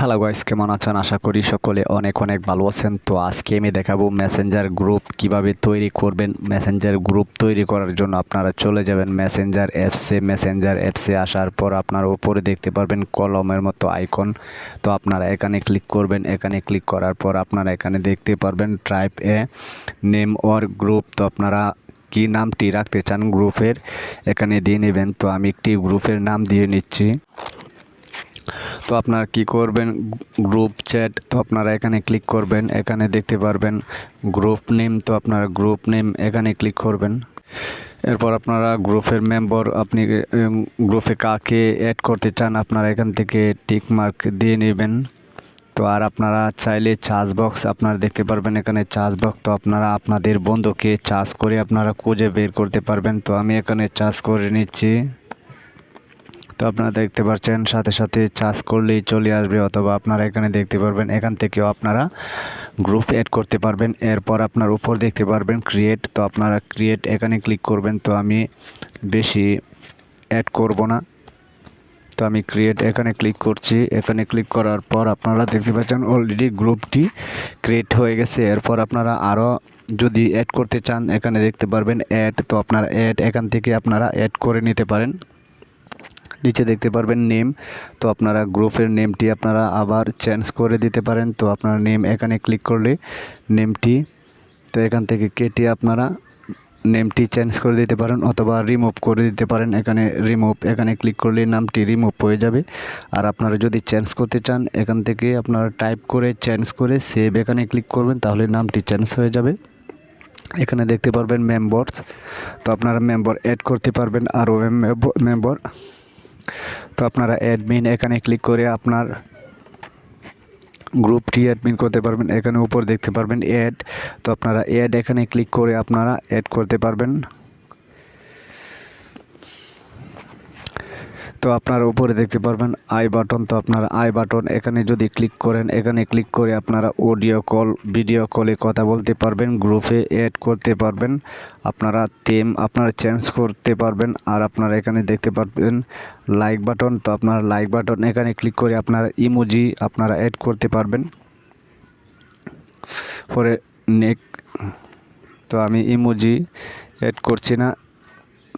Hello guys কেমন আছেন? আশা করি সকলে অনেক অনেক ভালো আছেন। তো আজকে আমি দেখাবো মেসেঞ্জার গ্রুপ কীভাবে তৈরি করবেন। মেসেঞ্জার গ্রুপ তৈরি করার জন্য আপনারা চলে যাবেন মেসেঞ্জার অ্যাপসে মেসেঞ্জার অ্যাপসে আসার পর আপনার উপরে দেখতে পারবেন কলমের মতো আইকন তো আপনারা এখানে ক্লিক করবেন। এখানে ক্লিক করার পর আপনারা এখানে দেখতে পারবেন type a name or group তো আপনারা কি নামটি রাখতে চান গ্রুপের এখানে দিয়ে নেবেন। তো আমি একটি গ্রুপের নাম দিয়ে নিচ্ছি। তো আপনারা কি করবেন? গ্রুপ চ্যাট তো আপনারা এখানে ক্লিক করবেন। এখানে দেখতে পারবেন গ্রুপ নেম তো আপনারা গ্রুপ নেম এখানে ক্লিক করবেন। এরপর আপনারা গ্রুপের মেম্বার আপনি গ্রুপে কাকে অ্যাড করতে চান, আপনারা এখান থেকে টিক মার্ক দিয়ে নেবেন। তো আর আপনারা চাইলে চার্জ বক্স আপনারা দেখতে পারবেন এখানে চার্জ বক্স তো আপনারা আপনাদের বন্ধুকে চার্জ করে আপনারা খুঁজে বের করতে পারবেন। তো আমি এখানে চার্জ করে নিচ্ছি। তো আপনারা দেখতে পাচ্ছেন, সাথে সাথে চার্জ করলেই চলে আসবে অথবা আপনারা এখানে দেখতে পারবেন, এখান থেকেও আপনারা গ্রুপ অ্যাড করতে পারবেন। এরপর আপনার উপর দেখতে পারবেন ক্রিয়েট তো আপনারা ক্রিয়েট এখানে ক্লিক করবেন, তো আমি বেশি অ্যাড করব না। তো আমি ক্রিয়েট এখানে ক্লিক করছি, এখানে ক্লিক করার পর আপনারা দেখতে পাচ্ছেন অলরেডি গ্রুপটি ক্রিয়েট হয়ে গেছে। এরপর আপনারা আরও যদি অ্যাড করতে চান, এখানে দেখতে পারবেন অ্যাড তো আপনারা অ্যাড এখান থেকে আপনারা অ্যাড করে নিতে পারেন। নিচে দেখতে পারবেন নেম। তো আপনারা গ্রুপের নেমটি আপনারা আবার চেঞ্জ করে দিতে পারেন। তো আপনার নেম এখানে ক্লিক করলে নেমটি, তো এখান থেকে কেটে আপনারা নেমটি চেঞ্জ করে দিতে পারেন অথবা রিমুভ করে দিতে পারেন। এখানে রিমুভ এখানে ক্লিক করলে নামটি রিমুভ হয়ে যাবে। আর আপনারা যদি চেঞ্জ করতে চান, এখান থেকে আপনারা টাইপ করে চেঞ্জ করে সেভ এখানে ক্লিক করবেন, তাহলে নামটি চেঞ্জ হয়ে যাবে। এখানে দেখতে পারবেন মেম্বার্স তো আপনারা মেম্বার অ্যাড করতে পারবেন। আরও মেম্বার তো আপনারা অ্যাডমিন এখানে ক্লিক করে আপনার গ্রুপটি অ্যাডমিন করতে পারবেন। এখানে উপর দেখতে পারবেন অ্যাড তো আপনারা অ্যাড এখানে ক্লিক করে আপনারা অ্যাড করতে পারবেন। তো আপনারা উপরে দেখতে পারবেন আই বাটন, তো আপনারা আই বাটন এখানে যদি ক্লিক করেন, এখানে ক্লিক করে আপনারা অডিও কল ভিডিও কলে কথা বলতে পারবেন গ্রুপে অ্যাড করতে পারবেন, আপনারা তেম আপনারা চেঞ্জ করতে পারবেন, আর আপনারা এখানে দেখতে পারবেন লাইক বাটন তো আপনারা লাইক বাটন এখানে ক্লিক করে আপনারা ইমোজি আপনারা অ্যাড করতে পারবেন। পরে নেক তো আমি ইমোজি অ্যাড করছি না,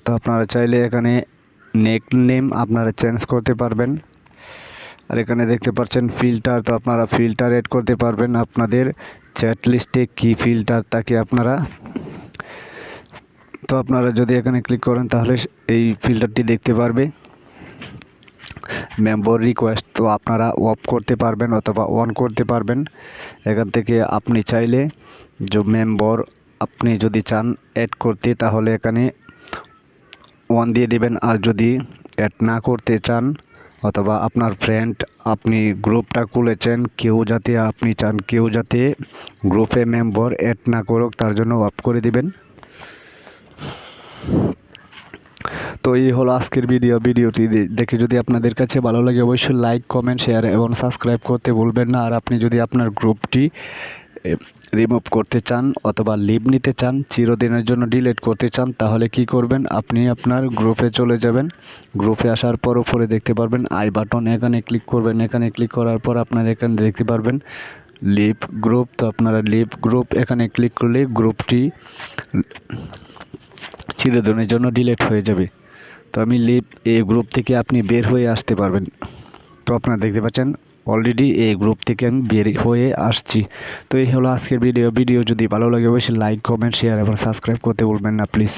তো আপনারা চাইলে এখানে নেক নেম আপনারা চেঞ্জ করতে পারবেন। আর এখানে দেখতে পাচ্ছেন ফিল্টার, তো আপনারা ফিল্টার এড করতে পারবেন আপনাদের। চ্যাট লিস্টে কী ফিল্টার তাকে আপনারা? তো আপনারা যদি এখানে ক্লিক করেন, তাহলে এই ফিল্টারটি দেখতে পারবে। মেম্বার রিকোয়েস্ট তো আপনারা অফ করতে পারবেন অথবা অন করতে পারবেন। এখান থেকে আপনি চাইলে, যে মেম্বার আপনি যদি চান অ্যাড করতে, তাহলে এখানে ওয়ান দিয়ে দিবেন। আর যদি অ্যাড না করতে চান, অথবা আপনার ফ্রেন্ড আপনি গ্রুপটা খুলেছেন, কেউ যাতে আপনি চান, কেউ যাতে গ্রুপে মেম্বার অ্যাড না করুক, তার জন্য অফ করে দিবেন। তো এই হলো আজকের ভিডিও ভিডিওটি দেখে যদি আপনাদের কাছে ভালো লাগে, অবশ্যই লাইক কমেন্ট শেয়ার এবং সাবস্ক্রাইব করতে ভুলবেন না। আর আপনি যদি আপনার গ্রুপটি রিমুভ করতে চান অথবা লিভ নিতে চান, চিরদিনের জন্য ডিলিট করতে চান, তাহলে কি করবেন? আপনি আপনার গ্রুপে চলে যাবেন। গ্রুপে আসার পর উপরে দেখতে পারবেন আই বাটন এখানে ক্লিক করবেন। এখানে ক্লিক করার পর আপনার এখানে দেখতে পারবেন লিভ গ্রুপ তো আপনারা লিভ গ্রুপ এখানে ক্লিক করলে গ্রুপটি চিরদিনের জন্য ডিলিট হয়ে যাবে। তো আমি লিভ এই গ্রুপ থেকে আপনি বের হয়ে আসতে পারবেন। তো আপনারা দেখতে পাচ্ছেন অলরেডি এই গ্রুপ থেকে আমি বের হয়ে আসছি। তো এই হলো আজকের ভিডিও ভিডিও যদি ভালো লাগে, অবশ্যই লাইক কমেন্ট শেয়ার এবং সাবস্ক্রাইব করতে বলবেন না প্লিজ